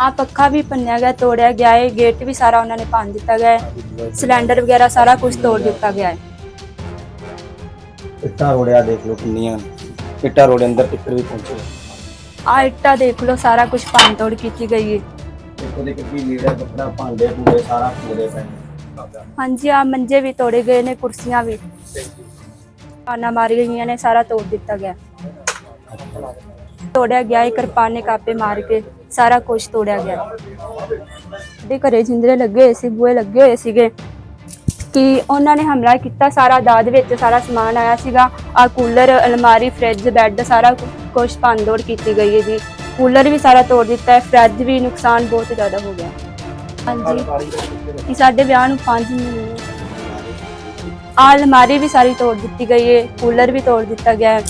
ਆ ਪੱਖਾ ਵੀ ਪੰਨਿਆ ਗਿਆ ਤੋੜਿਆ ਗਿਆ ਹੈ ਗੇਟ ਵੀ ਸਾਰਾ ਉਹਨਾਂ ਨੇ ਭੰਨ ਦਿੱਤਾ ਗਿਆ ਹੈ ਸਿਲੰਡਰ ਵਗੈਰਾ ਸਾਰਾ ਕੁਝ ਤੋੜ ਦਿੱਤਾ ਗਿਆ ਹੈ। ਇੱਟਾਂ ਰੋੜਿਆ ਦੇਖ ਲਓ ਕਿੰਨੀਆਂ ਇੱਟਾਂ ਰੋੜੇ ਅੰਦਰ ਟਿੱਕਰ ਵੀ ਪਹੁੰਚੇ। ਆ ਇੱਟਾਂ ਦੇਖ ਲਓ ਸਾਰਾ ਕੁਝ ਭੰਨ ਤੋੜ ਕੀਤੀ ਗਈ ਹੈ। ਦੇਖੋ ਦੇ ਕਿੰਨੀ ਲੀੜਾ ਕੱਪੜਾ ਭਾਂਡੇ ਪੂਰੇ ਸਾਰਾ ਪੂਰੇ ਪਏ ਹਾਂਜੀ ਆ ਮੰਜੇ ਵੀ ਤੋੜੇ ਗਏ ਨੇ ਕੁਰਸੀਆਂ ਵੀ। ਆਨਾ ਮਾਰੀ ਗਈਆਂ ਨੇ, ਸਾਰਾ ਤੋੜ ਦਿੱਤਾ ਗਿਆ। ਤੋੜਿਆ ਗਿਆ ਹੈ ਕਿਰਪਾਨੇ ਕਾਪੇ ਮਾਰ ਕੇ ਸਾਰਾ ਕੁਝ ਤੋੜਿਆ ਗਿਆ। ਦੇ ਘਰੇ ਜਿੰਦਰੇ ਲੱਗੇ ਹੋਏ ਸੀ ਬੂਏ ਲੱਗੇ ਹੋਏ ਸੀਗੇ ਕਿ ਉਹਨਾਂ ਨੇ ਹਮਲਾ ਕੀਤਾ, ਸਾਰਾ ਦਾਦ ਵਿੱਚ ਸਾਰਾ ਸਮਾਨ ਆਇਆ ਸੀਗਾ। ਆ ਕੂਲਰ, ਅਲਮਾਰੀ, ਫ੍ਰਿਜ, ਬੈੱਡ, ਸਾਰਾ ਕੁਝ ਭੰਨਤੋੜ ਕੀਤੀ ਗਈ ਹੈ ਜੀ। ਕੂਲਰ ਵੀ ਸਾਰਾ ਤੋੜ ਦਿੱਤਾ ਹੈ, ਫ੍ਰਿਜ ਵੀ ਨੁਕਸਾਨ ਬਹੁਤ ਜ਼ਿਆਦਾ ਹੋ ਗਿਆ। ਹਾਂਜੀ, ਕਿ ਸਾਡੇ ਵਿਆਹ ਨੂੰ 5 ਮਹੀਨੇ ਆ ਅਲਮਾਰੀ ਵੀ ਸਾਰੀ ਤੋੜ ਦਿੱਤੀ ਗਈ ਹੈ ਕੂਲਰ ਵੀ ਤੋੜ ਦਿੱਤਾ ਗਿਆ ਹੈ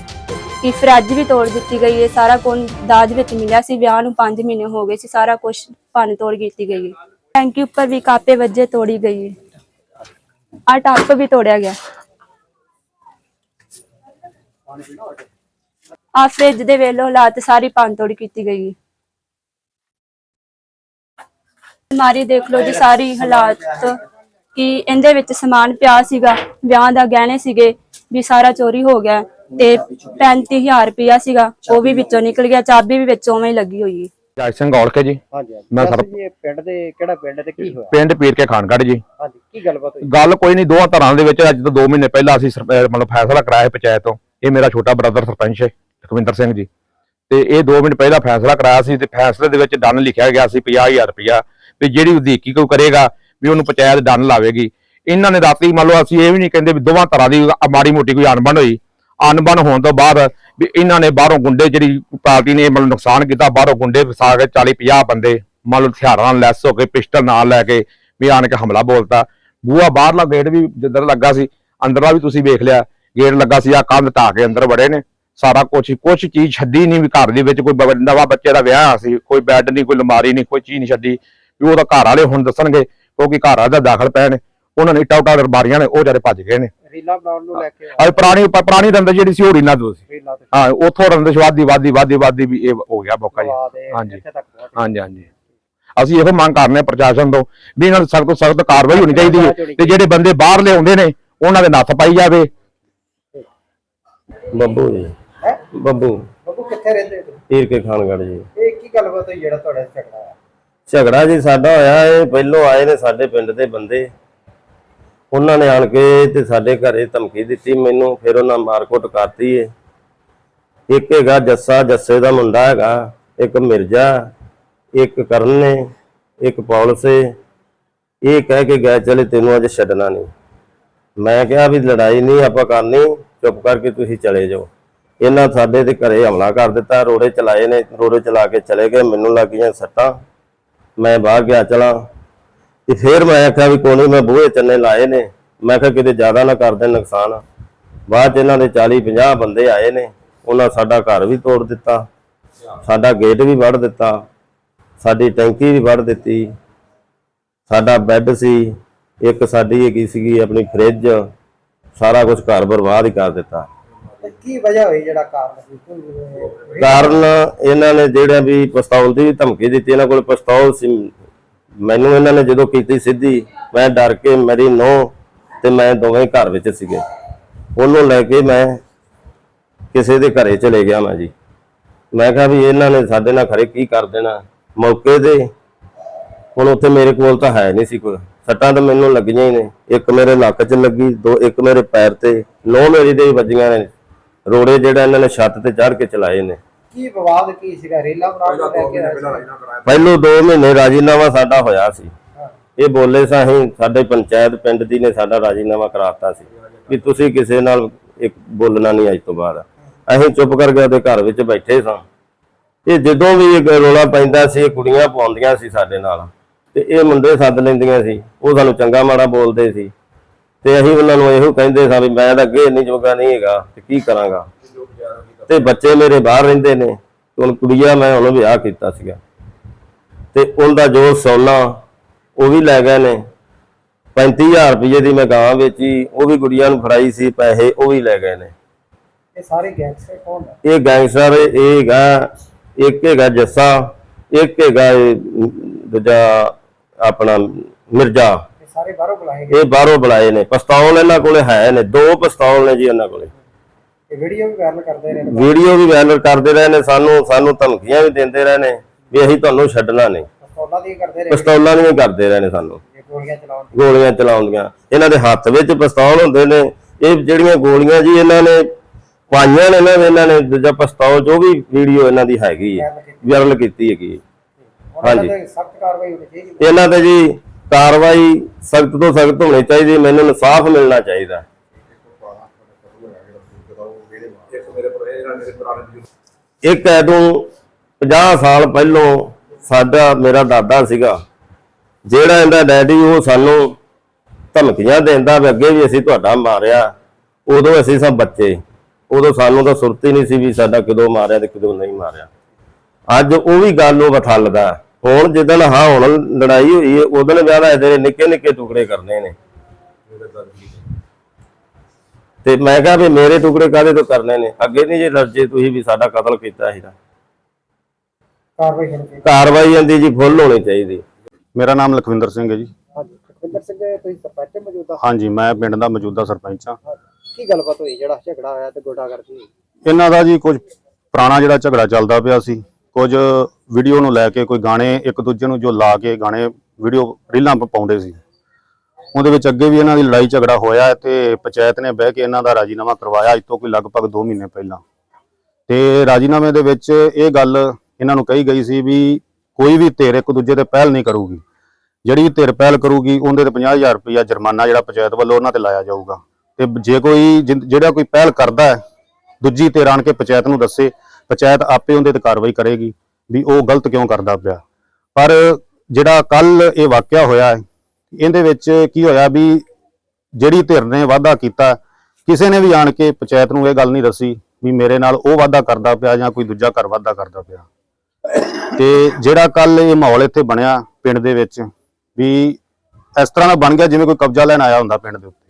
ਕਿ ਫਰਿੱਜ ਵੀ ਤੋੜ ਦਿੱਤੀ ਗਈ ਹੈ ਸਾਰਾ ਕੁਝ ਦਾਜ ਵਿੱਚ ਮਿਲਿਆ ਸੀ, ਵਿਆਹ ਨੂੰ 5 ਮਹੀਨੇ ਹੋ ਗਏ ਸੀ, ਸਾਰਾ ਕੁਝ ਭੰਨ ਤੋੜ ਕੀਤੀ ਗਈ ਹੈ ਟੈਂਕੀ ਉੱਪਰ ਵੀ ਕਾਪੇ ਵੱਜੇ ਤੋੜੀ ਗਈ ਹੈ ਆ ਟੱਪ ਵੀ ਤੋੜਿਆ ਗਿਆ। ਆ ਫ੍ਰਿਜ ਦੇ ਵੇਲੋ ਹਾਲਾਤ ਸਾਰੀ ਭੰਨ ਤੋੜ ਕੀਤੀ ਗਈ ਹੈ ਅਲਮਾਰੀ ਦੇਖ ਲਓ ਜੀ, ਸਾਰੀ ਹਾਲਾਤ ਕਿ ਇਹਦੇ ਵਿੱਚ ਸਮਾਨ ਪਿਆ ਸੀਗਾ ਵਿਆਹ ਦਾ ਗਹਿਣੇ ਸੀਗੇ ਵੀ ਸਾਰਾ ਚੋਰੀ ਹੋ ਗਿਆ ਤੇ 35000 ਰੁਪਇਆ ਸੀਗਾ ਉਹ ਵੀ ਵਿੱਚੋਂ ਨਿਕਲ ਗਿਆ ਚਾਬੀ ਵੀ ਵਿੱਚ ਉਵੇਂ ਹੀ ਲੱਗੀ ਹੋਈ ਹੈ। ਜੈ ਸਿੰਘ ਔਲਕੇ ਜੀ। ਹਾਂਜੀ ਮੈਂ ਸਰ- ਜੀ ਇਹ ਪਿੰਡ ਦੇ ਕਿਹੜਾ ਪਿੰਡ ਤੇ ਕੀ ਹੋਇਆ? ਪਿੰਡ ਪੀਰ ਕੇ ਖਾਨਗੜ੍ਹ ਜੀ। ਹਾਂਜੀ ਕੀ ਗੱਲਬਾਤ ਹੋਈ? ਗੱਲ ਕੋਈ ਨਹੀਂ ਦੋਹਾਂ ਧਰਾਂ ਦੇ ਵਿੱਚ ਅੱਜ ਤੋਂ 2 ਮਹੀਨੇ ਪਹਿਲਾਂ ਅਸੀਂ ਮਤਲਬ ਫੈਸਲਾ ਕਰਾਇਆ ਪੰਚਾਇਤ ਤੋਂ। ਇਹ ਮੇਰਾ ਛੋਟਾ ਬ੍ਰਦਰ ਸਰਪੰਚ ਹੈ ਲਖਵਿੰਦਰ ਸਿੰਘ ਜੀ। ਤੇ ਇਹ 2 ਮਿੰਟ ਪਹਿਲਾਂ ਫੈਸਲਾ ਕਰਾਇਆ ਸੀ ਤੇ ਫੈਸਲੇ ਦੇ ਵਿੱਚ ਡਨ ਲਿਖਿਆ ਗਿਆ ਸੀ 50000 ਰੁਪਇਆ ਵੀ ਜਿਹੜੀ ਵਧੀਕੀ ਕੋਈ ਕਰੇਗਾ ਵੀ ਉਹਨੂੰ ਪੰਚਾਇਤ ਡੰਨ ਲਾਵੇਗੀ। ਇਹਨਾਂ ਨੇ ਰਾਤੀ ਮੰਨ ਲਓ ਅਸੀਂ ਇਹ ਵੀ ਨਹੀਂ ਕਹਿੰਦੇ ਵੀ ਦੋਵਾਂ ਤਰ੍ਹਾਂ ਦੀ ਮਾੜੀ ਮੋਟੀ ਕੋਈ ਅਣਬਣ ਹੋਈ। ਅਣਬਣ ਹੋਣ ਤੋਂ ਬਾਅਦ ਵੀ ਇਹਨਾਂ ਨੇ ਬਾਹਰੋਂ ਗੁੰਡੇ ਜਿਹੜੀ ਪਾਰਟੀ ਨੇ ਮਤਲਬ ਨੁਕਸਾਨ ਕੀਤਾ, ਬਾਹਰੋਂ ਗੁੰਡੇ ਫਸਾ ਕੇ 40 50 ਬੰਦੇ ਮੰਨ ਲਓ ਹਥਿਆਰਾਂ ਨਾਲ ਲੈਸ ਹੋ ਕੇ, ਪਿਸਟਲ ਨਾਲ ਲੈ ਕੇ ਵੀ ਆਣ ਕੇ ਹਮਲਾ ਬੋਲਤਾ। ਬੂਆ ਬਾਹਰਲਾ ਗੇਟ ਵੀ ਜਿੱਧਰ ਲੱਗਾ ਸੀ, ਅੰਦਰਲਾ ਵੀ ਤੁਸੀਂ ਵੇਖ ਲਿਆ, ਗੇਟ ਲੱਗਾ ਸੀ ਆ ਕੰਧ ਢਾਹ ਕੇ ਅੰਦਰ ਵੜੇ ਨੇ। ਸਾਰਾ ਕੁਝ ਕੁਝ ਚੀਜ਼ ਛੱਡੀ ਨਹੀਂ ਵੀ ਘਰ ਦੇ ਵਿੱਚ ਕੋਈ ਬ- ਨਵਾਂ ਬੱਚੇ ਦਾ ਵਿਆਹ ਸੀ, ਕੋਈ ਬੈੱਡ ਨਹੀਂ, ਕੋਈ ਲਮਾਰੀ ਨਹੀਂ, ਕੋਈ ਚੀਜ਼ ਨਹੀਂ ਛੱਡੀ। ਵੀ ਉਹਦਾ ਘਰ ਵਾਲੇ ਹੁਣ ਦੱਸਣਗੇ ਕਿਉਂਕਿ ਘਰ ਦਾ ਦਾਖਲ ਪਏ ਨੇ। ਉਹਨਾਂ ਨੇ ਇੱਟਾਂ ਉੱਟਾਂ ਅਲਮਾਰੀਆਂ ਨੇ ਉਹ ਜਿਹੜੇ ਭੱਜ ਗਏ ਨੇ। ਰੀਲਾ ਬਣਾਉਣ ਨੂੰ ਲੈ ਕੇ ਅੱਜ ਪੁਰਾਣੀ ਪੁਰਾਣੀ ਰੰਦ ਜਿਹੜੀ ਸੀ ਉਹ ਦੋ ਸੀ। ਰੀਲਾ ਤੇ ਹਾਂ ਉੱਥੋਂ ਰੰਦਸ਼ ਵਾਦੀ ਵਾਦੀ ਵਾਦੀ ਵਾਦੀ ਵੀ ਇਹ ਹੋ ਗਿਆ ਮੌਕਾ ਜੀ। ਹਾਂਜੀ। ਹਾਂਜੀ ਹਾਂਜੀ। ਅਸੀਂ ਇਹੋ ਮੰਗ ਕਰਨੇ ਪ੍ਰਸ਼ਾਸਨ ਤੋਂ ਵੀ ਇਹਨਾਂ ਨੂੰ ਸਖਤ ਤੋਂ ਸਖਤ ਕਾਰਵਾਈ ਹੋਣੀ ਚਾਹੀਦੀ ਹੈ ਤੇ ਜਿਹੜੇ ਬੰਦੇ ਬਾਹਰ ਲਿਆਉਂਦੇ ਨੇ ਉਹਨਾਂ ਦੇ ਨੱਥ ਪਾਈ ਜਾਵੇ। ਬੱਬੂ ਜੀ। ਹੈ? ਬੱਬੂ। ਬੱਬੂ ਕਿੱਥੇ ਰਹਿੰਦੇ ਹੋ? ਪੀਰ ਕੇ ਖਾਨਗੜ ਜੀ। ਇਹ ਕੀ ਗੱਲਬਾਤ ਹੋਈ ਜਿਹੜਾ ਤੁਹਾਡਾ ਝਗੜਾ ਆ ਝਗੜਾ ਜੀ ਸਾਡਾ ਹੋਇਆ ਇਹ ਪਹਿਲੋਂ ਆਏ ਨੇ ਸਾਡੇ ਪਿੰਡ ਦੇ ਬੰਦੇ। ਉਹਨਾਂ ਨੇ ਆਣ ਕੇ ਤੇ ਸਾਡੇ ਘਰੇ ਧਮਕੀ ਦਿੱਤੀ ਮੈਨੂੰ, ਫਿਰ ਉਹਨਾਂ ਮਾਰਕੁੱਟ ਕਰਤੀ ਏ। ਇੱਕ ਹੈਗਾ ਜੱਸਾ, ਜੱਸੇ ਦਾ ਮੁੰਡਾ ਹੈਗਾ, ਇੱਕ ਮਿਰਜ਼ਾ, ਇੱਕ ਕਰਨ ਨੇ, ਇੱਕ ਪੌਲਸ ਏ। ਇਹ ਕਹਿ ਕੇ ਗਏ, ਚਲੇ ਤੈਨੂੰ ਅੱਜ ਛੱਡਣਾ ਨਹੀਂ। ਮੈਂ ਕਿਹਾ ਵੀ ਲੜਾਈ ਨਹੀਂ, ਆਪਾਂ ਕਰਨੀ, ਚੁੱਪ ਕਰਕੇ ਤੁਸੀਂ ਚਲੇ ਜਾਓ। ਇਹਨਾਂ ਸਾਡੇ ਦੇ ਘਰੇ ਹਮਲਾ ਕਰ ਦਿੱਤਾ, ਰੋੜੇ ਚਲਾਏ ਨੇ, ਰੋੜੇ ਚਲਾ ਕੇ ਚਲੇ ਗਏ, ਮੈਨੂੰ ਲੱਗੀਆਂ ਸੱਟਾਂ। ਮੈਂ ਬਾਹਰ ਗਿਆ, ਚਲਾ। ਤੇ ਫਿਰ ਮੈਂ ਆਖਿਆ ਵੀ ਕੋਣੀ ਮੈਂ ਬੂਹੇ ਚੰਨੇ ਲਾਏ ਨੇ। ਮੈਂ ਕਿਹਾ ਕਿਤੇ ਜ਼ਿਆਦਾ ਨਾ ਕਰ ਦੇਣ ਨੁਕਸਾਨ। ਬਾਅਦ ਚ ਇਹਨਾਂ ਦੇ 40 50 ਬੰਦੇ ਆਏ ਨੇ। ਉਹਨਾਂ ਸਾਡਾ ਘਰ ਵੀ ਤੋੜ ਦਿੱਤਾ। ਸਾਡਾ ਗੇਟ ਵੀ ਵੜ ਦਿੱਤਾ। ਸਾਡੀ ਟੈਂਕੀ ਵੀ ਵੜ ਦਿੱਤੀ। ਸਾਡਾ ਬੈੱਡ ਸੀ। ਇੱਕ ਸਾਡੀ ਹੈਗੀ ਸੀਗੀ ਆਪਣੀ ਫ੍ਰਿਜ। ਸਾਰਾ ਕੁਝ ਘਰ ਬਰਬਾਦ ਹੀ ਕਰ ਦਿੱਤਾ। ਤੇ ਕੀ ਵਜ੍ਹਾ ਹੋਈ ਜਿਹੜਾ ਕਾਰਨ ਕਾਰਨ ਇਹਨਾਂ ਨੇ ਜਿਹੜਾ ਵੀ ਪਿਸਤੌਲ ਦੀ ਧਮਕੀ ਦਿੱਤੀ, ਇਹਨਾਂ ਕੋਲ ਪਿਸਤੌਲ ਸੀ। ਮੈਨੂੰ ਇਹਨਾਂ ਨੇ ਜਦੋਂ ਕੀਤੀ ਸਿੱਧੀ, ਮੈਂ ਡਰ ਕੇ ਮੇਰੀ ਨੋ ਤੇ ਮੈਂ ਦੋਵੇਂ ਘਰ ਵਿੱਚ ਸੀਗੇ। ਉਹਨੂੰ ਲੈ ਕੇ ਮੈਂ ਕਿਸੇ ਦੇ ਘਰੇ ਚਲੇ ਗਿਆ ਮੈਂ ਜੀ। ਮੈਂ ਕਿਹਾ ਵੀ ਇਹਨਾਂ ਨੇ ਸਾਡੇ ਨਾਲ ਖਰੇ ਕੀ ਕਰ ਦੇਣਾ? ਮੌਕੇ ਤੇ ਹੁਣ ਉੱਥੇ ਮੇਰੇ ਕੋਲ ਤਾਂ ਹੈ ਨਹੀਂ ਸੀ ਕੋਈ। ਸੱਟਾਂ ਤਾਂ ਮੈਨੂੰ ਲੱਗੀਆਂ ਹੀ ਨੇ। ਇੱਕ ਮੇਰੇ ਲੱਕ 'ਚ ਲੱਗੀ, ਦੋ ਇੱਕ ਮੇਰੇ ਪੈਰ ਤੇ। ਨੋ ਮੇਰੀ ਦੇ ਵੱਜੀਆਂ ਨੇ। ਰੋੜੇ ਜਿਹੜਾ ਇਹਨਾਂ ਨੇ ਛੱਤ ਤੇ ਚੜ੍ਹ ਕੇ ਚਲਾਏ ਨੇ। ਕੀ ਵਿਵਾਦ ਕੀ ਸੀਗਾ? ਰੀਲਾ ਲੈ ਕੇ ਸੀ? ਪਹਿਲੋਂ 2 ਮਹੀਨੇ ਰਾਜੀਨਾਮਾ ਸਾਡਾ ਹੋਇਆ ਸੀ। ਇਹ ਬੋਲੇ ਸਾਂ ਅਸੀਂ ਸਾਡੇ ਪੰਚਾਇਤ ਪਿੰਡ ਦੀ ਨੇ ਸਾਡਾ ਰਾਜੀਨਾਮਾ ਕਰਾਤਾ ਸੀ ਕਿ ਤੁਸੀਂ ਕਿਸੇ ਨਾਲ ਇੱਕ ਬੋਲਣਾ ਨਹੀਂ ਅੱਜ ਤੋਂ ਬਾਅਦ। ਅਸੀਂ ਚੁੱਪ ਕਰਕੇ ਉਹਦੇ ਘਰ ਵਿੱਚ ਬੈਠੇ ਸਾਂ। ਇਹ ਜਦੋਂ ਵੀ ਇਹ ਰੋਲਾ ਪੈਂਦਾ ਸੀ ਇਹ ਕੁੜੀਆਂ ਪਾਉਂਦੀਆਂ ਸੀ ਸਾਡੇ ਨਾਲ। ਤੇ ਇਹ ਮੁੰਡੇ ਸੱਦ ਲੈਂਦੀਆਂ ਸੀ। ਉਹ ਸਾਨੂੰ ਚੰਗਾ ਮਾੜਾ ਬੋਲਦੇ ਸੀ। ਤੇ ਅਸੀਂ ਉਹਨਾਂ ਨੂੰ ਇਹੋ ਕਹਿੰਦੇ ਸਾਂ ਵੀ ਮੈਂ ਤਾਂ ਅੱਗੇ ਇੰਨੀ ਜੋਗਾ ਨਹੀਂ ਹੈਗਾ ਤੇ ਕੀ ਕਰਾਂਗਾ? ਤੇ ਬੱਚੇ ਮੇਰੇ ਬਾਹਰ ਰਹਿੰਦੇ ਨੇ ਹੁਣ ਕੁੜੀਆ ਮੈਂ ਉਹਨੂੰ ਵਿਆਹ ਕੀਤਾ ਸੀਗਾ। ਤੇ ਉਹਦਾ ਜੋ ਸੋਨਾ ਉਹ ਵੀ ਲੈ ਗਏ ਨੇ। 35000 ਰੁਪਏ ਦੀ ਮੈਂ ਗਾਂ ਵੇਚੀ ਉਹ ਵੀ ਗੁੜੀਆਂ ਨੂੰ ਫੜਾਈ ਸੀ ਪੈਸੇ ਉਹ ਵੀ ਲੈ ਗਏ ਨੇ। ਇਹ ਸਾਰੇ ਗੈਂਗਸਟਰ ਕੌਣ ਹੈ ਇਹ ਗੈਂਗਸਟਰ ਇਹ ਹੈਗਾ ਇੱਕ ਹੈਗਾ ਜੱਸਾ ਇੱਕ ਹੈਗਾ ਦੂਜਾ ਆਪਣਾ ਮਿਰਜ਼ਾ। ਸਾਰੇ ਬਾਹਰੋਂ ਬੁਲਾਏ ਗਏ। ਇਹ ਬਾਹਰੋਂ ਬੁਲਾਏ ਨੇ ਪਿਸਤੌਲ ਇਹਨਾਂ ਕੋਲੇ ਹੈ ਨੇ ਦੋ ਪਿਸਤੌਲ ਨੇ ਜੀ ਇਹਨਾਂ ਕੋਲੇ। ਵੀਡੀਓ ਵੀ ਵਾਇਰਲ ਕਰਦੇ ਰਹੇ ਨੇ ਵੀਡੀਓ ਵੀ ਵਾਇਰਲ ਕਰਦੇ ਰਹੇ ਨੇ ਸਾਨੂੰ ਸਾਨੂੰ ਧਮਕੀਆਂ ਵੀ ਦਿੰਦੇ ਰਹੇ ਨੇ ਵੀ ਅਸੀਂ ਤੁਹਾਨੂੰ ਛੱਡਣਾ ਨਹੀਂ। ਪਿਸਤੌਲਾਂ ਦੀ ਕਰਦੇ ਰਹੇ ਪਿਸਤੌਲਾਂ ਦੀਆਂ ਕਰਦੇ ਰਹੇ ਨੇ ਸਾਨੂੰ। ਗੋਲੀਆਂ ਚਲਾਉਣ ਗੋਲੀਆਂ ਚਲਾਉਂਦੀਆਂ। ਇਹਨਾਂ ਦੇ ਹੱਥ ਵਿੱਚ ਪਿਸਤੌਲ ਹੁੰਦੇ ਨੇ। ਇਹ ਜਿਹੜੀਆਂ ਗੋਲੀਆਂ ਜੀ ਇਹਨਾਂ ਨੇ ਪਾਈਆਂ ਨੇ ਇਹਨਾਂ ਇਹਨਾਂ ਨੇ ਦੂਜਾ ਪਿਸਤੌਲ ਜੋ ਵੀ ਵੀਡੀਓ ਇਹਨਾਂ ਦੀ ਹੈਗੀ ਹੈ ਵਾਇਰਲ ਕੀਤੀ। ਹੈਗੀ ਹਾਂਜੀ। ਤੇ ਸਖਤ ਕਾਰਵਾਈ ਹੋਣੀ ਚਾਹੀਦੀ ਇਹਨਾਂ ਤੇ ਜੀ ਕਾਰਵਾਈ ਸਖਤ ਤੋਂ ਸਖਤ ਹੋਣੀ ਚਾਹੀਦੀ, ਮੈਨੂੰ ਇਨਸਾਫ ਮਿਲਣਾ ਚਾਹੀਦਾ। ਇੱਕ ਐਦੋਂ 50 ਸਾਲ ਪਹਿਲੋਂ ਸਾਡਾ, ਮੇਰਾ ਦਾਦਾ ਸੀਗਾ। ਜਿਹੜਾ ਇਹਦਾ ਡੈਡੀ ਉਹ ਸਾਨੂੰ ਧਮਕੀਆਂ ਦਿੰਦਾ ਵੀ ਅੱਗੇ ਵੀ ਅਸੀਂ ਤੁਹਾਡਾ ਮਾਰਿਆ, ਉਦੋਂ ਅਸੀਂ ਸਭ ਬੱਚੇ। ਉਦੋਂ ਸਾਨੂੰ ਤਾਂ ਸੁਰਤ ਹੀ ਨਹੀਂ ਸੀ ਵੀ ਸਾਡਾ ਕਦੋਂ ਮਾਰਿਆ ਤੇ ਕਦੋਂ ਨਹੀਂ ਮਾਰਿਆ। ਅੱਜ ਉਹ ਵੀ ਗੱਲ ਉਹ ਬਥੱਲਦਾ ਹੁਣ ਜਿੱਦਣ ਹਾਂ ਹੁਣ ਲੜਾਈ ਹੋਈ ਹੈ ਉਦੋਂ ਵਿਆਹ ਇਹਦੇ ਨਿੱਕੇ ਨਿੱਕੇ ਟੁਕੜੇ ਕਰਨੇ ਨੇ। ਤੇ ਮੈਂ ਕਿਹਾ ਵੀ ਮੇਰੇ ਟੁਕੜੇ ਕਾਹਦੇ ਤੋਂ ਕਰਨੇ ਨੇ? ਅੱਗੇ ਨਹੀਂ ਜੇ ਲੜਜੇ ਤੁਸੀਂ ਵੀ ਸਾਡਾ ਕਤਲ ਕੀਤਾ ਸੀਗਾ। ਕਾਰਵਾਈ ਹੋਣੀ ਚਾਹੀਦੀ। ਕਾਰਵਾਈ ਜਾਂਦੀ ਜੀ ਫੁੱਲ ਹੋਣੀ ਚਾਹੀਦੀ। ਮੇਰਾ ਨਾਮ ਲਖਵਿੰਦਰ ਸਿੰਘ ਹੈ ਜੀ। ਹਾਂਜੀ ਸੁਖਵਿੰਦਰ ਸਿੰਘ ਤੁਸੀਂ ਸਰਪੰਚ ਮੌਜੂਦਾ ਹਾਂਜੀ ਮੈਂ ਪਿੰਡ ਦਾ ਮੌਜੂਦਾ ਸਰਪੰਚ ਹਾਂ। ਕੀ ਗੱਲਬਾਤ ਹੋਈ? ਜਿਹੜਾ ਝਗੜਾ ਹੋਇਆ ਤੇ ਗੋਡਾ ਕਰਦੀ ਇਹਨਾਂ ਦਾ ਜੀ ਕੁਝ ਪੁਰਾਣਾ ਜਿਹੜਾ ਝਗੜਾ ਚੱਲਦਾ ਪਿਆ ਸੀ ਕੁਝ ਵੀਡੀਓ ਨੂੰ ਲੈ ਕੇ ਕੋਈ ਗਾਣੇ ਇੱਕ ਦੂਜੇ ਨੂੰ ਜੋ ਲਾ ਕੇ ਗਾਣੇ ਵੀਡੀਓ ਰੀਲਾਂ ਪਾਉਂਦੇ ਸੀ। ਉਹਦੇ ਵਿੱਚ ਅੱਗੇ ਵੀ ਇਹਨਾਂ ਦੀ ਲੜਾਈ ਝਗੜਾ ਹੋਇਆ ਤੇ ਪੰਚਾਇਤ ਨੇ ਬਹਿ ਕੇ ਇਹਨਾਂ ਦਾ ਰਾਜੀਨਾਮਾ ਕਰਵਾਇਆ ਅੱਜ ਤੋਂ ਕੋਈ ਲਗਭਗ 2 ਮਹੀਨੇ ਪਹਿਲਾਂ। ਤੇ ਰਾਜੀਨਾਮੇ ਦੇ ਵਿੱਚ ਇਹ ਗੱਲ ਇਹਨਾਂ ਨੂੰ ਕਹੀ ਗਈ ਸੀ ਵੀ ਕੋਈ ਵੀ ਧਿਰ ਇੱਕ ਦੂਜੇ ਤੇ ਪਹਿਲ ਨਹੀਂ ਕਰੂਗੀ। ਜਿਹੜੀ ਧਿਰ ਪਹਿਲ ਕਰੂਗੀ, ਉਹਦੇ ਤੇ 50000 ਰੁਪਇਆ ਜੁਰਮਾਨਾ ਜਿਹੜਾ ਪੰਚਾਇਤ ਵੱਲੋਂ ਉਹਨਾਂ ਤੇ ਲਾਇਆ ਜਾਊਗਾ। ਤੇ ਜੇ ਕੋਈ ਜਿਨ- ਜਿਹੜਾ ਕੋਈ ਪਹਿਲ ਕਰਦਾ ਹੈ, ਦੂਜੀ ਧਿਰ ਆਣ ਕੇ ਪੰਚਾਇਤ ਨੂੰ ਦੱਸੇ, ਪੰਚਾਇਤ ਆਪੇ ਉਹਦੇ ਤੇ ਕਾਰਵਾਈ ਕਰੇਗੀ। ਵੀ ਉਹ ਗਲਤ ਕਿਉਂ ਕਰਦਾ ਪਿਆ। ਪਰ ਜਿਹੜਾ ਕੱਲ ਇਹ ਵਾਕਿਆ ਹੋਇਆ ਇਹਦੇ ਵਿੱਚ ਕੀ ਹੋਇਆ ਵੀ ਜਿਹੜੀ ਧਿਰ ਨੇ ਵਾਅਦਾ ਕੀਤਾ ਕਿਸੇ ਨੇ ਵੀ ਆਣ ਕੇ ਪੰਚਾਇਤ ਨੂੰ ਇਹ ਗੱਲ ਨਹੀਂ ਦੱਸੀ ਵੀ ਮੇਰੇ ਨਾਲ ਉਹ ਵਾਅਦਾ ਕਰਦਾ ਪਿਆ ਜਾਂ ਕੋਈ ਦੂਜਾ ਘਰ ਵਾਅਦਾ ਕਰਦਾ ਪਿਆ। ਤੇ ਜਿਹੜਾ ਕੱਲ ਇਹ ਮਾਹੌਲ ਇੱਥੇ ਬਣਿਆ ਪਿੰਡ ਦੇ ਵਿੱਚ ਵੀ ਇਸ ਤਰ੍ਹਾਂ ਦਾ ਬਣ ਗਿਆ ਜਿਵੇਂ ਕੋਈ ਕਬਜ਼ਾ ਲੈਣ ਆਇਆ ਹੁੰਦਾ ਪਿੰਡ ਦੇ ਉੱਤੇ।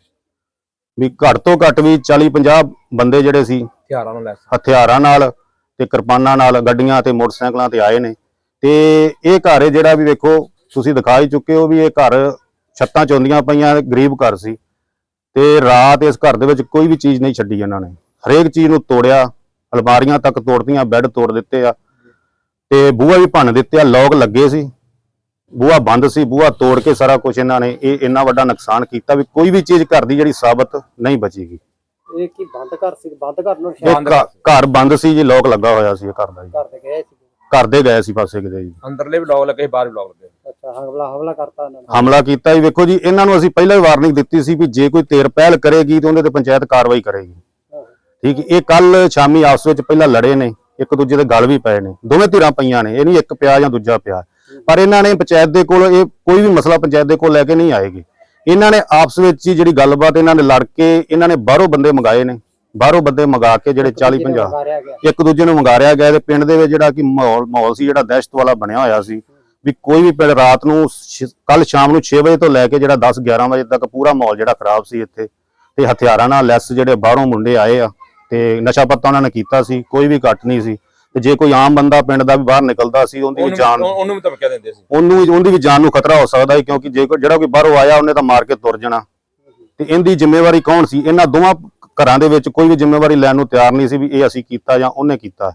ਵੀ ਘੱਟ ਤੋਂ ਘੱਟ ਵੀ 40 50 ਬੰਦੇ ਜਿਹੜੇ ਸੀ ਹਥਿਆਰਾਂ ਨਾਲ ਲੈਸ ਹਥਿਆਰਾਂ ਨਾਲ ਤੇ ਕਿਰਪਾਨਾਂ ਨਾਲ ਗੱਡੀਆਂ ਤੇ ਮੋਟਰਸਾਈਕਲਾਂ ਤੇ ਆਏ ਨੇ। ਤੇ ਇਹ ਘਰ ਹੈ ਜਿਹੜਾ ਵੀ ਵੇਖੋ, ਤੁਸੀਂ ਦਿਖਾ ਹੀ ਚੁੱਕੇ ਹੋ ਵੀ ਇਹ ਘਰ ਛੱਤਾਂ ਚੌਂਦੀਆਂ ਪਈਆਂ, ਗਰੀਬ ਘਰ ਸੀ। ਤੇ ਰਾਤ ਇਸ ਘਰ ਦੇ ਵਿੱਚ ਕੋਈ ਵੀ ਚੀਜ਼ ਨਹੀਂ ਛੱਡੀ ਇਹਨਾਂ ਨੇ। ਹਰੇਕ ਚੀਜ਼ ਨੂੰ ਤੋੜਿਆ, ਅਲਮਾਰੀਆਂ ਤੱਕ ਤੋੜਦੀਆਂ ਬੈੱਡ ਤੋੜ ਦਿੱਤੇ ਆ। ਤੇ ਬੂਹਾ ਵੀ ਭੰਨ ਦਿੱਤੇ ਆ, ਲੋਕ ਲੱਗੇ ਸੀ। ਬੂਹਾ ਬੰਦ ਸੀ, ਬੂਹਾ ਤੋੜ ਕੇ ਸਾਰਾ ਕੁਝ ਇਹਨਾਂ ਨੇ ਇਹ ਇੰਨਾ ਵੱਡਾ ਨੁਕਸਾਨ ਕੀਤਾ ਵੀ ਕੋਈ ਵੀ ਚੀਜ਼ ਘਰ ਦੀ ਜਿਹੜੀ ਸਾਬਤ ਨਹੀਂ ਬਚੇਗੀ ਇਹ ਕੀ ਬੰਦ ਘਰ ਸੀ ਬੰਦ ਘਰ ਨੂੰ ਇਹ ਘ- ਘਰ ਬੰਦ ਸੀ ਜੀ ਲੋਕ ਲੱਗਾ ਹੋਇਆ ਸੀ ਇਹ ਘਰ ਦਾ ਜੀ। ਘਰ ਤੇ ਗਏ ਸੀ ਘਰ ਦੇ ਗਏ ਸੀ ਪਾਸੇ ਕਿਤੇ ਜੀ। ਅੰਦਰਲੇ ਵੀ ਲੋਕ ਲੱਗੇ ਬਾਹਰ ਵੀ ਲੋਕ ਲੱਗੇ ਅੱਛਾ ਹਮਲਾ ਹਮਲਾ ਕਰਤਾ ਉਹਨਾਂ ਨੇ। ਹਮਲਾ ਕੀਤਾ ਜੀ। ਵੇਖੋ ਜੀ ਇਹਨਾਂ ਨੂੰ ਅਸੀਂ ਪਹਿਲਾਂ ਹੀ ਵਾਰਨਿੰਗ ਦਿੱਤੀ ਸੀ ਵੀ ਜੇ ਕੋਈ ਤੇਰ ਪਹਿਲ ਕਰੇਗੀ ਤੇ ਉਹਦੇ ਤੇ ਪੰਚਾਇਤ ਕਾਰਵਾਈ ਕਰੇਗੀ। ਠੀਕ ਹੈ। ਇਹ ਕੱਲ ਸ਼ਾਮੀ ਆਪਸ ਵਿੱਚ ਪਹਿਲਾਂ ਲੜੇ ਨੇ ਇੱਕ ਦੂਜੇ ਦੇ ਗਲ ਵੀ ਪਏ ਨੇ। ਦੋਵੇਂ ਧਿਰਾਂ ਪਈਆਂ ਨੇ ਇਹ ਨਹੀਂ ਇੱਕ ਪਿਆ ਜਾਂ ਦੂਜਾ ਪਿਆ। ਪਰ ਇਹਨਾਂ ਨੇ ਪੰਚਾਇਤ ਦੇ ਕੋਲ ਇਹ ਕੋਈ ਵੀ ਮਸਲਾ ਪੰਚਾਇਤ ਦੇ ਕੋਲ ਲੈ ਕੇ ਨਹੀਂ ਆਏਗੇ। ਇਹਨਾਂ ਨੇ ਆਪਸ ਵਿੱਚ ਹੀ ਜਿਹੜੀ ਗੱਲਬਾਤ ਇਹਨਾਂ ਨੇ ਲੜ ਕੇ ਇਹਨਾਂ ਨੇ ਬਾਹਰੋਂ ਬੰਦੇ ਮੰਗਾਏ ਨੇ ਬਾਹਰੋਂ ਬੰਦੇ ਮੰਗਾ ਕੇ ਜਿਹੜੇ 40 50 ਮਾਰਿਆ ਗਿਆ। ਇੱਕ ਦੂਜੇ ਨੂੰ ਮੰਗਾਰਿਆ ਗਿਆ ਤੇ ਪਿੰਡ ਦੇ ਵਿੱਚ ਜਿਹੜਾ ਕਿ ਮਾਹੌਲ ਮਾਹੌਲ ਸੀ ਜਿਹੜਾ ਦਹਿਸ਼ਤ ਵਾਲਾ ਬਣਿਆ ਹੋਇਆ ਸੀ ਵੀ ਕੋਈ ਵੀ ਪਿੰਡ ਰਾਤ ਨੂੰ ਕੱਲ ਸ਼ਾਮ ਨੂੰ 6 ਵਜੇ ਤੋਂ ਲੈ ਕੇ ਜਿਹੜਾ 10 11 ਵਜੇ ਤੱਕ ਪੂਰਾ ਮਾਹੌਲ ਜਿਹੜਾ ਖਰਾਬ ਸੀ ਇੱਥੇ ਤੇ ਹਥਿਆਰਾਂ ਨਾਲ ਲੈਸ ਜਿਹੜੇ ਬਾਹਰੋਂ ਮੁੰਡੇ ਆਏ ਆ ਤੇ ਨਸ਼ਾ ਪੱਤਾ ਉਹਨਾਂ ਨੇ ਕੀਤਾ ਸੀ ਕੋਈ ਵੀ ਘੱਟ ਨਹੀਂ ਸੀ। ਤੇ ਜੇ ਕੋਈ ਆਮ ਬੰਦਾ ਪਿੰਡ ਦਾ ਵੀ ਬਾਹਰ ਨਿਕਲਦਾ ਸੀ ਉਹਦੀ ਵੀ ਜਾਨ ਉਹਨੂੰ ਵੀ ਧਮਕੀਆਂ ਦਿੰਦੇ ਸੀ। ਉਹਨੂੰ ਉਹਦੀ ਵੀ ਜਾਨ ਨੂੰ ਖਤਰਾ ਹੋ ਸਕਦਾ ਹੈ ਕਿਉਂਕਿ ਜੇ ਜਿਹੜਾ ਕੋਈ ਬਾਹਰੋਂ ਆਇਆ ਉਹਨੇ ਤਾਂ ਮਾਰ ਕੇ ਤੁਰ ਜਾਣਾ। ਤੇ ਇਹਦੀ ਜ਼ਿੰਮੇਵਾਰੀ ਕੌਣ ਸੀ? ਇਹਨਾਂ ਦੋਵਾਂ ਘਰਾਂ ਦੇ ਵਿੱਚ ਕੋਈ ਵੀ ਜ਼ਿੰਮੇਵਾਰੀ ਲੈਣ ਨੂੰ ਤਿਆਰ ਨਹੀਂ ਸੀ ਵੀ ਇਹ ਅਸੀਂ ਕੀਤਾ ਜਾਂ ਉਹਨੇ ਕੀਤਾ।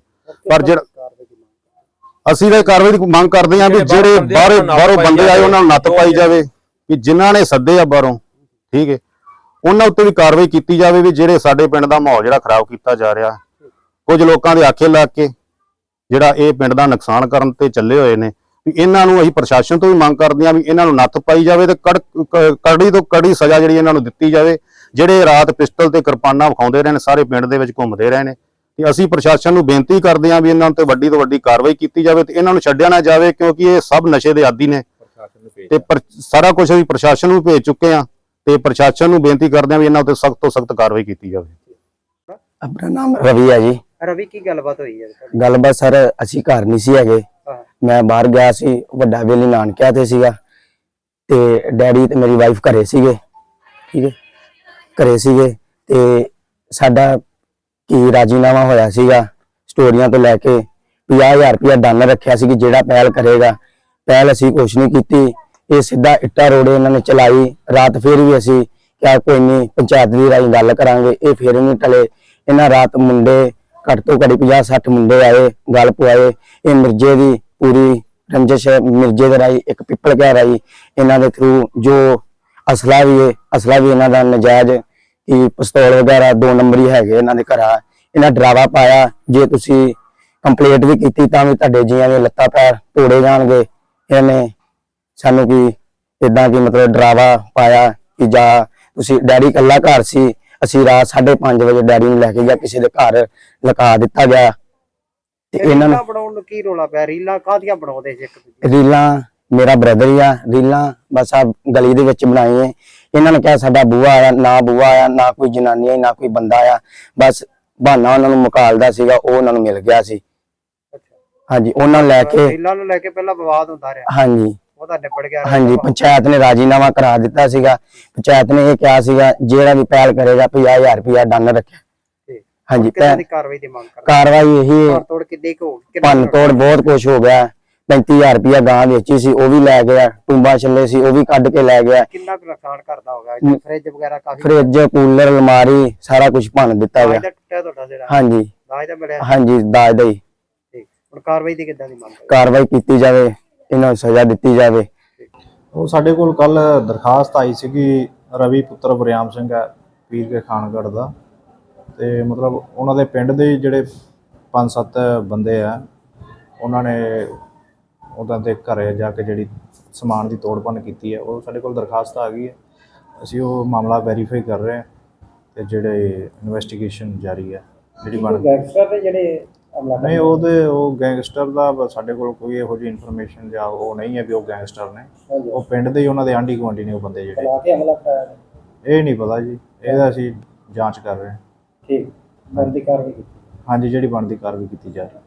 ਪਰ ਜਿਹੜਾ ਅਸੀਂ ਤਾਂ ਇਹ ਕਾਰਵਾਈ ਦੀ ਮੰਗ ਕਰਦੇ ਹਾਂ ਵੀ ਜਿਹੜੇ ਬਾਹਰੋਂ ਬਾਹਰੋਂ ਬੰਦੇ ਆਏ ਉਹਨਾਂ ਨੂੰ ਪਾਈ ਪਾਈ ਜਾਵੇ ਕਿ ਜਿਨ੍ਹਾਂ ਨੇ ਸੱਦੇ ਆ ਬਾਹਰੋਂ ਠੀਕ ਹੈ। ਉਹਨਾਂ ਉੱਤੇ ਵੀ ਕਾਰਵਾਈ ਕੀਤੀ ਜਾਵੇ ਵੀ ਜਿਹੜੇ ਸਾਡੇ ਪਿੰਡ ਦਾ ਮਾਹੌਲ ਜਿਹੜਾ ਖਰਾਬ ਕੀਤਾ ਜਾ ਰਿਹਾ। ਕੁਝ ਲੋਕਾਂ ਦੇ ਆਖੇ ਲੱਗ ਕੇ ਜਿਹੜਾ ਇਹ ਪਿੰਡ ਦਾ ਨੁਕਸਾਨ ਕਰਨ ਤੇ ਚੱਲੇ ਹੋਏ ਨੇ ਵੀ ਇਹਨਾਂ ਨੂੰ ਅਸੀਂ ਪ੍ਰਸ਼ਾਸਨ ਤੋਂ ਵੀ ਮੰਗ ਕਰਦੇ ਹਾਂ ਵੀ ਇਹਨਾਂ ਨੂੰ ਨੱਥ ਪਾਈ ਜਾਵੇ ਤੇ ਕੜ- ਤੋਂ ਕੜੀ ਸਜ਼ਾ ਜਿਹੜੀ ਇਹਨਾਂ ਨੂੰ ਦਿੱਤੀ ਜਾਵੇ ਜਿਹੜੇ ਰਾਤ ਪਿਸਟਲ ਤੇ ਕਿਰਪਾਨਾਂ ਵਿਖਾਉਂਦੇ ਰਹੇ ਨੇ ਸਾਰੇ ਪਿੰਡ ਦੇ ਵਿੱਚ ਘੁੰਮਦੇ ਰਹੇ ਨੇ। ਤੇ ਅਸੀਂ ਪ੍ਰਸ਼ਾਸਨ ਨੂੰ ਬੇਨਤੀ ਕਰਦੇ ਹਾਂ ਵੀ ਇਹਨਾਂ ਤੇ ਵੱਡੀ ਤੋਂ ਵੱਡੀ ਕਾਰਵਾਈ ਕੀਤੀ ਜਾਵੇ ਤੇ ਇਹਨਾਂ ਨੂੰ ਛੱਡਿਆ ਨਾ ਜਾਵੇ ਕਿਉਂਕਿ ਇਹ ਸਭ ਨਸ਼ੇ ਦੇ ਆਦੀ ਨੇ। ਤੇ ਸਾਰਾ ਕੁਝ ਅਸੀਂ ਪ੍ਰਸ਼ਾਸਨ ਨੂੰ ਭੇਜ ਚੁੱਕੇ ਹਾਂ ਤੇ ਪ੍ਰਸ਼ਾਸਨ ਨੂੰ ਬੇਨਤੀ ਕਰਦੇ ਹਾਂ ਵੀ ਇਹਨਾਂ ਉੱਤੇ ਸਖਤ ਤੋਂ ਸਖਤ ਕਾਰਵਾਈ ਕੀਤੀ ਜਾਵੇ। ਆਪਣਾ ਨਾਮ ਰਵੀ ਹੈ ਜੀ। ਰਵੀ ਕੀ ਗੱਲਬਾਤ ਹੋਈ ਹੈ? ਤੁਹਾਡੀ? ਗੱਲਬਾਤ ਸਰ ਅਸੀਂ ਘਰ ਨਹੀਂ ਸੀ ਹੈਗੇ। ਹਾਂ। ਮੈਂ ਬਾਹਰ ਗਿਆ ਸੀ ਵੱਡਾ ਵੇਲੀ ਨਾਨਕਿਆ ਤੇ ਸੀਗਾ। ਤੇ ਡੈਡੀ ਤੇ ਮੇਰੀ ਵਾਈਫ ਘਰੇ ਸੀਗੇ ਠੀਕ ਹੈ? ਘਰੇ ਸੀਗੇ ਤੇ ਸਾਡਾ ਕਿ ਰਾਜੀਨਾਮਾ ਹੋਇਆ ਸੀਗਾ ਸਟੋਰੀਆਂ ਤੋਂ ਲੈ ਕੇ 50000 ਰੁਪਇਆ ਡਨ ਰੱਖਿਆ ਸੀ ਕਿ ਜਿਹੜਾ ਪਹਿਲ ਕਰੇਗਾ। ਪਹਿਲ ਅਸੀਂ ਕੁਛ ਨਹੀਂ ਕੀਤੀ। ਇਹ ਸਿੱਧਾ ਇੱਟਾ ਰੋੜੇ ਇਹਨਾਂ ਨੇ ਚਲਾਈ। ਰਾਤ ਫਿਰ ਵੀ ਅਸੀਂ ਕਿਹਾ ਕੋਈ ਨਹੀਂ ਪੰਚਾਇਤ ਦੀ ਰਾਹੀਂ ਗੱਲ ਕਰਾਂਗੇ। ਇਹ ਫਿਰ ਨਹੀਂ ਟਲੇ। ਇਹਨਾਂ ਰਾਤ ਮੁੰਡੇ ਘੱਟ ਤੋਂ ਘੱਟ 50 60 ਮੁੰਡੇ ਆਏ, ਗੱਲ ਪਵਾਏ ਇਹ ਮਿਰਜੇ ਦੀ ਪੂਰੀ ਰੰਜਿਸ਼ ਮਿਰਜੇ ਦੇ ਰਾਹੀਂ ਇੱਕ ਪਿੱਪਲ ਕਹਿ ਰਾਹੀਂ ਇਹਨਾਂ ਦੇ ਥਰੂ ਜੋ ਅਸਲਾ ਵੀ ਹੈ, ਅਸਲਾ ਵੀ ਇਹਨਾਂ ਦਾ ਨਜਾਇਜ਼ ਕਿ ਪਿਸਤੌਲ ਵਗੈਰਾ ਦੋ ਨੰਬਰੀ ਹੈਗੇ ਇਹਨਾਂ ਦੇ ਘਰਾਂ। ਇਹਨਾਂ ਡਰਾਵਾ ਪਾਇਆ। ਜੇ ਤੁਸੀਂ ਕੰਪਲੀਟ ਵੀ ਕੀਤੀ ਤਾਂ ਵੀ ਤੁਹਾਡੇ ਜੀਆਂ ਦੇ ਲੱਤਾਂ ਪੈਰ ਤੋੜੇ ਜਾਣਗੇ। ਇਹਨੇ ਸਾਨੂੰ ਕਿ ਇਦਾਂ ਕੀ ਮਤਲਬ ਡਰਾਵਾ ਪਾਇਆ ਕਿ ਜਾ ਤੁਸੀਂ ਡੈਡੀ ਇਕੱਲਾ ਘਰ ਸੀ ਅਸੀਂ ਰਾਤ 5:30 ਵਜੇ ਡੈਡੀ ਨੂੰ ਲੈ ਕੇ ਗਿਆ ਕਿਸੇ ਦੇ ਘਰ ਲਗਾ ਦਿੱਤਾ ਗਿਆ ਤੇ ਇਹਨਾਂ ਨੇ ਬਣਾਉਣ ਨੂੰ ਕੀ ਰੋਲਾ ਪਿਆ? ਰੀਲਾਂ ਕਾਹਦੀਆਂ ਬਣਾਉਂਦੇ ਸੀ ਇੱਕ ਦੂਜੇ ਰੀਲਾਂ ਮੇਰਾ ਬ੍ਰਦਰ ਹੀ ਆ ਰੀਲਾਂ ਬਸ ਆ ਗਲੀ ਦੇ ਵਿੱਚ ਬਣਾਈ ਹੈ ਇਹਨਾਂ ਨੇ ਕਿਹਾ ਸਾਡਾ ਬੂਆ ਆਇਆ ਨਾ ਬੂਆ ਆਇਆ ਨਾ ਕੋਈ ਜਨਾਨੀ ਆਈ ਨਾ ਕੋਈ ਬੰਦਾ ਆਇਆ। ਬਸ ਬਹਾਨਾ ਉਹਨਾਂ ਨੂੰ ਮੁਕਾਲਦਾ ਸੀਗਾ ਉਹ ਉਹਨਾਂ ਨੂੰ ਮਿਲ ਗਿਆ ਸੀ। ਹਾਂਜੀ ਉਹਨਾਂ ਨੂੰ ਲੈ ਕੇ ਰੀਲਾਂ ਨੂੰ ਲੈ ਕੇ ਪਹਿਲਾਂ ਵਿਵਾਦ ਹੁੰਦਾ ਰਿਹਾ। ਹਾਂਜੀ। ਉਹਦਾ ਨਿਬੜ ਗਿਆ ਹਾਂਜੀ ਪੰਚਾਇਤ ਨੇ ਰਾਜੀਨਾਮਾ ਕਰਾ ਦਿੱਤਾ ਸੀਗਾ। ਪੰਚਾਇਤ ਨੇ ਇਹ ਕਿਹਾ ਸੀਗਾ ਜਿਹੜਾ ਵੀ ਪਹਿਲ ਕਰੇਗਾ 50000 ਰੁਪਇਆ ਡਨ ਰੱਖਿਆ। ਹਾਂਜੀ ਕਿੰਨਾਂ ਦੀ ਕਾਰਵਾਈ ਦੀ ਮੰਗ ਕਰ ਕਾਰਵਾਈ ਇਹੀ ਹੈ। ਤੋੜ ਕਿੰਨੀ ਕੁ ਭੰਨ ਤੋੜ ਬਹੁਤ ਕੁਝ ਹੋ ਗਿਆ। 35000 ਰੁਪਇਆ ਗਾਂ ਵੇਚੀ ਸੀ ਉਹ ਵੀ ਲੈ ਗਿਆ। ਟੁੰਬਾ ਛੱਲੇ ਸੀ ਉਹ ਵੀ ਕੱਢ ਕੇ ਲੈ ਗਿਆ। ਕਿੰਨਾ ਕੁ ਨੁਕਸਾਨ ਕਰਦਾ ਹੋਗਾ? ਜੇ ਫ੍ਰਿਜ ਵਗੈਰਾ ਕਾਫੀ ਫ੍ਰਿਜ ਕੂਲਰ ਅਲਮਾਰੀ ਸਾਰਾ ਕੁਝ ਭੰਨ ਦਿੱਤਾ ਗਿਆ। ਹਾਂਜੀ। ਦਾਜ ਦਾ ਮਿਲਿਆ? ਹਾਂਜੀ ਦਾਜ ਦਾ ਹੀ। ਠੀਕ ਹੁਣ ਕਾਰਵਾਈ ਦੀ ਕਿੱਦਾਂ ਦੀ ਮੰਗ ਕਾਰਵਾਈ ਕੀਤੀ ਜਾਵੇ। ਇਹਨਾਂ ਨੂੰ ਸਜ਼ਾ ਦਿੱਤੀ ਜਾਵੇ। ਉਹ ਸਾਡੇ ਕੋਲ ਕੱਲ ਦਰਖਾਸਤ ਆਈ ਸੀਗੀ ਰਵੀ ਪੁੱਤਰ ਬਰਿਆਮ ਸਿੰਘ ਹੈ ਪੀਰ ਕੇ ਖਾਨਗੜ੍ਹ ਦਾ। ਤੇ ਮਤਲਬ ਉਹਨਾਂ ਦੇ ਪਿੰਡ ਦੇ ਜਿਹੜੇ ਪੰਜ ਸੱਤ ਬੰਦੇ ਆ ਉਹਨਾਂ ਨੇ ਉਹਨਾਂ ਦੇ ਘਰੇ ਜਾ ਕੇ ਜਿਹੜੀ ਸਮਾਨ ਦੀ ਤੋੜ ਭੰਨ ਕੀਤੀ ਹੈ ਉਹ ਸਾਡੇ ਕੋਲ ਦਰਖਾਸਤ ਆ ਗਈ ਹੈ। ਅਸੀਂ ਉਹ ਮਾਮਲਾ ਵੈਰੀਫਾਈ ਕਰ ਰਹੇ ਹਾਂ ਤੇ ਜਿਹੜੇ ਇਨਵੈਸਟੀਗੇਸ਼ਨ ਜਾਰੀ ਹੈ ਜਿਹੜੀ ਬਣ ਗੈਂਗਸਟਰ ਦੇ ਜਿਹੜੇ ਹਮਲਾ ਨਹੀਂ ਉਹਦੇ ਉਹ ਗੈਂਗਸਟਰ ਦਾ ਬ- ਸਾਡੇ ਕੋਲ ਕੋਈ ਇਹੋ ਜਿਹੀ ਇਨਫੋਰਮੇਸ਼ਨ ਜਾਂ ਉਹ ਨਹੀਂ ਹੈ ਵੀ ਉਹ ਗੈਂਗਸਟਰ ਨੇ। ਉਹ ਪਿੰਡ ਦੇ ਹੀ ਉਹਨਾਂ ਦੇ ਆਂਢੀ ਗੁਆਂਢੀ ਨੇ ਉਹ ਬੰਦੇ ਜਿਹੜੇ। ਲਾ ਕੇ ਹਮਲਾ ਕਰਾਇਆ ਇਹ ਨਹੀਂ ਪਤਾ ਜੀ ਇਹਦਾ ਅਸੀਂ ਜਾਂਚ ਕਰ ਰਹੇ ਹਾਂ। ਠੀਕ। ਬੰਦੀ ਕਾਰਵਾਈ ਕੀਤੀ। ਹਾਂਜੀ ਜਿਹੜੀ ਬਣਦੀ ਕਾਰਵਾਈ ਕੀਤੀ ਜਾ ਰਹੀ ਹੈ।